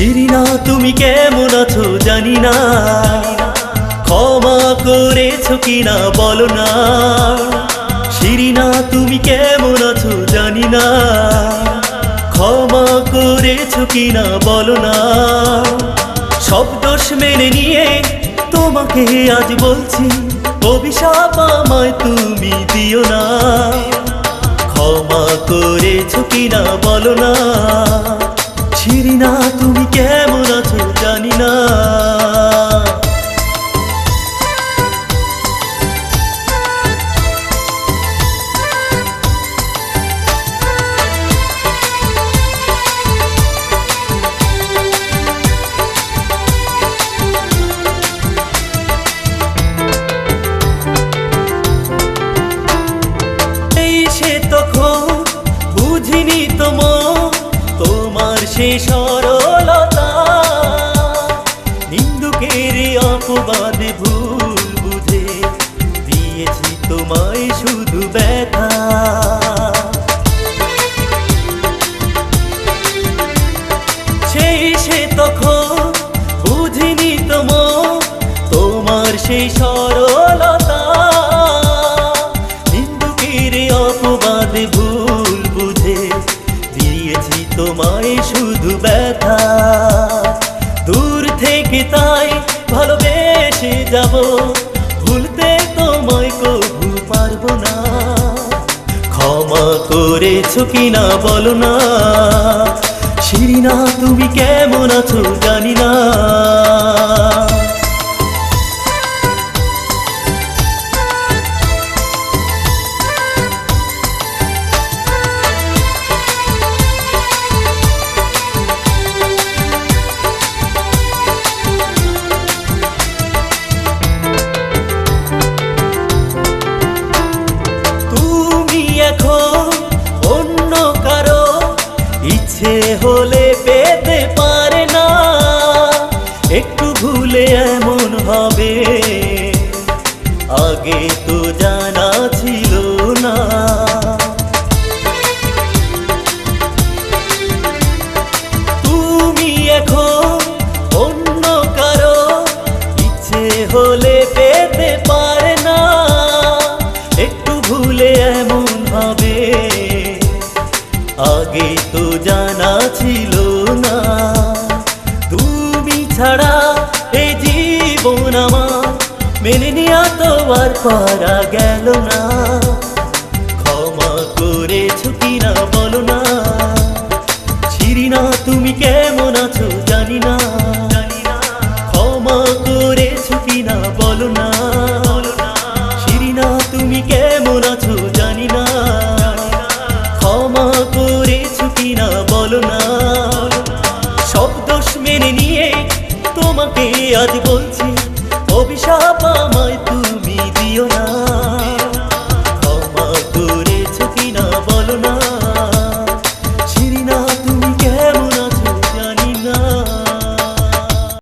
শিরিনা, তুমি কেমন আছো জানি না। ক্ষমা করেছ কিনা বলো না। শিরিনা, তুমি কেমন আছো জানি না। ক্ষমা করেছ কিনা বলো না। সব দোষ মেনে নিয়ে তোমাকে আজ বলছি, অভিশাপ আমায় তুমি দিও না। ক্ষমা করেছ কিনা বলো না। বুঝিনি তোম, তোমার সে সরলতা। নিন্দুকের অপবাদে ভুল বুঝে দিয়েছি তোমায় শুধু ব্যথা। সেই সে তখন বুঝিনি তোম, তোমার সেই সরলতা। শুধু ব্যথা। দূর থেকে তাই ভালোবেসে যাব। ভুলতে তোমায় কবু পারব না। ক্ষমা করেছ কিনা বলো না। শিরিনা, তুমি কেমন আছো? ইচ্ছে হলে পেতে পারে না। একটু ভুলে এমন হবে। আগে তো জানা ছিল না। তুমি এখন অন্য কারও ইচ্ছে হলে পেতে আগে তো জানা ছিল না। তুমি ছাড়া এই জীবন আমার মেনে নেওয়া তো আর পারা গেল না। ক্ষমা করেছ কিনা বলো না। শিরিনা তুমি কেমন আছো জানি না। ক্ষমা করেছ কিনা বলো না। আজ বলছি অভিশাপ আমায় তুমি দিও না।